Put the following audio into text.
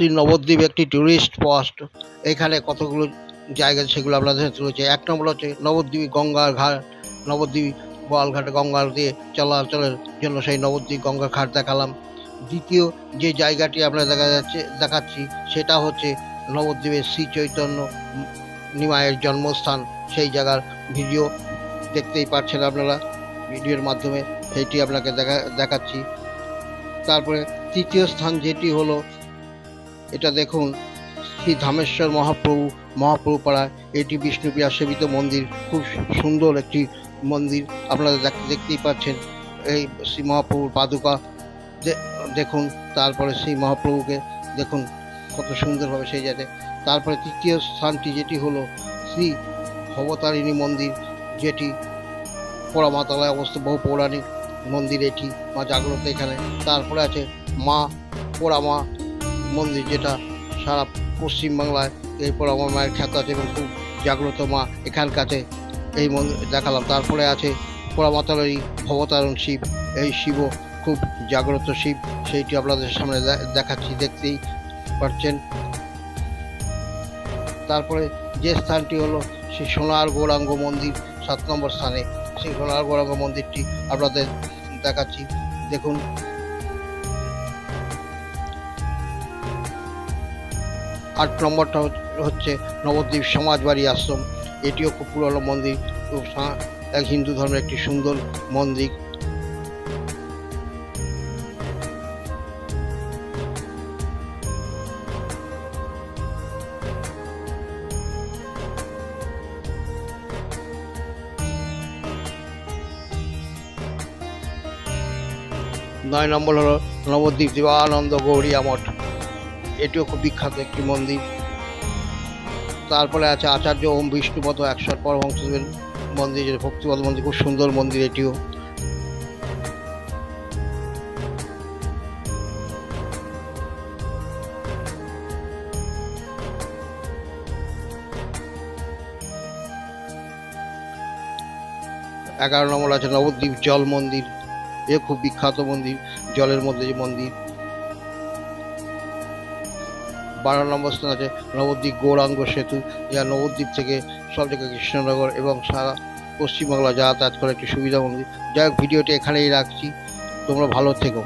শ্রী নবদ্বীপ একটি tourist spot এখানে কতগুলো জায়গা সেগুলো আপনাদের রয়েছে এক নম্বর হচ্ছে নবদ্বীপ গঙ্গার ঘাট, নবদ্বীপ গোয়ালঘাটে গঙ্গার দিয়ে চলাচলের জন্য সেই নবদ্বীপ গঙ্গা ঘাট দেখালাম। দ্বিতীয় যে জায়গাটি আপনার দেখা যাচ্ছে, দেখাচ্ছি, সেটা হচ্ছে নবদ্বীপের শ্রী চৈতন্য নিমায়ের জন্মস্থান। সেই জায়গার ভিডিও দেখতেই পাচ্ছেন আপনারা, ভিডিওর মাধ্যমে সেইটি আপনাকে দেখা, দেখাচ্ছি। তারপরে তৃতীয় স্থান যেটি হলো এটা দেখুন, শ্রী ধামেশ্বর মহাপ্রভু মহাপ্রভু পাড়ায় এটি বিষ্ণুপ্রিয়া সেবিত মন্দির। খুব সুন্দর একটি মন্দির আপনারা দেখ- দেখতেই পাচ্ছেন। এই শ্রী মহাপ্রভুর পাদুকা দেখুন, তারপরে শ্রী মহাপ্রভুকে দেখুন, কত সুন্দরভাবে সেই যাতে তারপরে তৃতীয় স্থানটি যেটি হলো শ্রী ভবতারিণী মন্দির, যেটি পোড়ামাতলায় অবস্থিত, বহু পৌরাণিক মন্দির এটি, মা জাগ্রত এখানে। তারপরে আছে মা পোড়ামা মন্দির যেটা সারা পশ্চিমবাংলায় এই পোড়ামা মায়ের খ্যাত আছে এবং খুব জাগ্রত মা এখানকাছে এই মন্দির দেখালাম। তারপরে আছে পোড়ামাতলারই ভবতারণ শিব। এই শিবও খুব জাগ্রত শিব। সেইটি আপনাদের সামনে দেখাচ্ছি, দেখতেই পারছেন। তারপরে যে স্থানটি হলো সেই সোনার গৌরাঙ্গ মন্দির, সাত নম্বর স্থানে। সেই সোনার গৌরাঙ্গ মন্দিরটি আপনাদের দেখাচ্ছি। দেখুন আট নম্বরটা হচ্ছে নবদ্বীপ সমাজবাড়ি আশ্রম। এটিও খুব পুরনো মন্দির এক হিন্দু ধর্মের একটি সুন্দর মন্দির। নয় নম্বর হলো নবদ্বীপ দেবানন্দ গৌরিয়া মঠ। এটিও খুব বিখ্যাত একটি মন্দির। তারপরে আছে আচার্য ওম বিষ্ণুপদ একশর পরমহংসদেবের মন্দির যেটা ভক্তিপদ মন্দির, খুব সুন্দর মন্দির এটিও। এগারো নম্বর আছে নবদ্বীপ জল মন্দির, এ খুব বিখ্যাত মন্দির, জলের মধ্যে যে মন্দির। বারো নম্বর স্থান আছে নবদ্বীপ গৌরাঙ্গ সেতু। যা নবদ্বীপ থেকে সব জায়গায় কৃষ্ণনগর এবং সারা পশ্চিমবাংলা যাতায়াত করার একটি সুবিধা মন্দির। যাই হোক, ভিডিওটি এখানেই রাখছি। তোমরা ভালো থেকো।